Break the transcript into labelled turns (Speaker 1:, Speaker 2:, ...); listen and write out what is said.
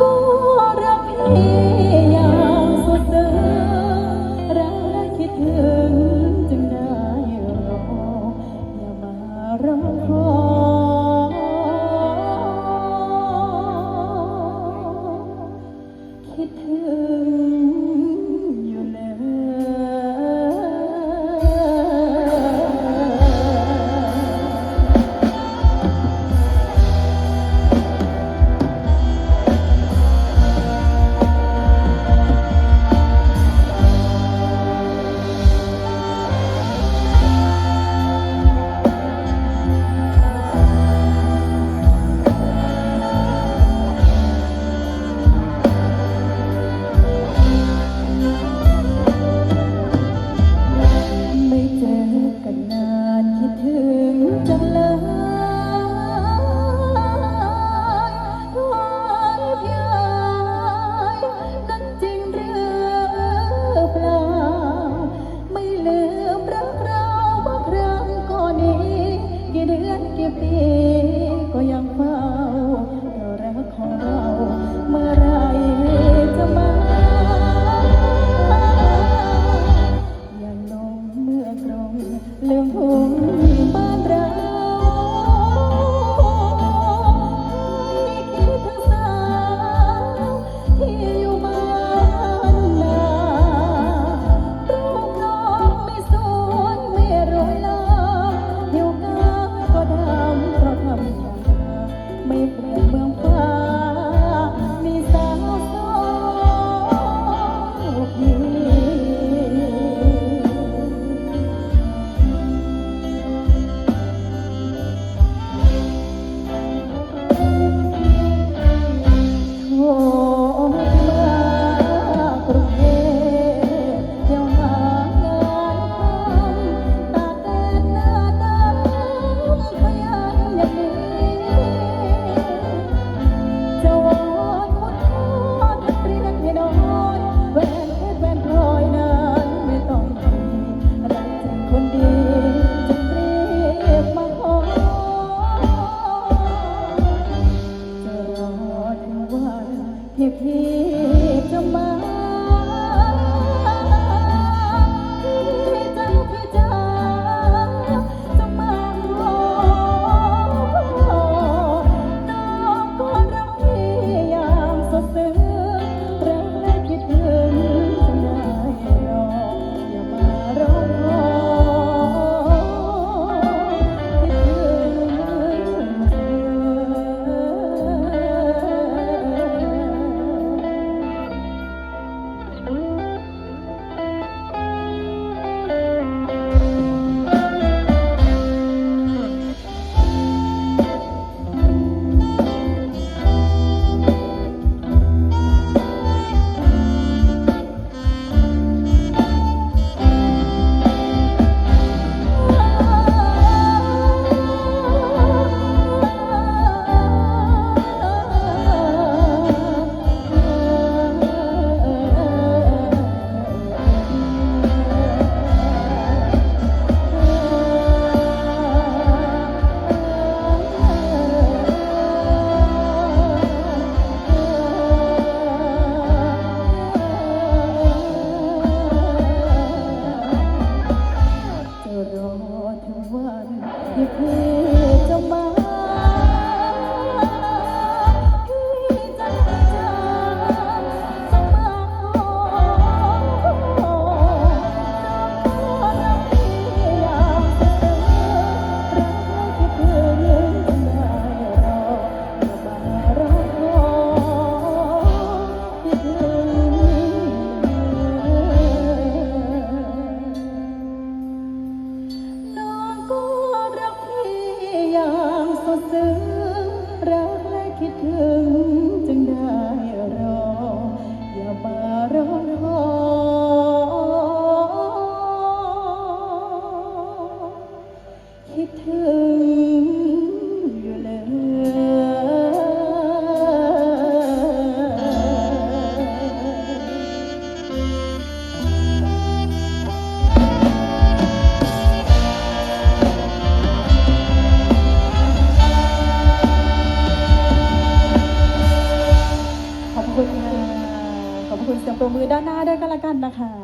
Speaker 1: ก็รัพีอย่างสุดเดิรักคิดถึงจึงได้รออย่ามารอ พี่พี บมือด้านหน้าด้วยก็แล้วกันนะคะ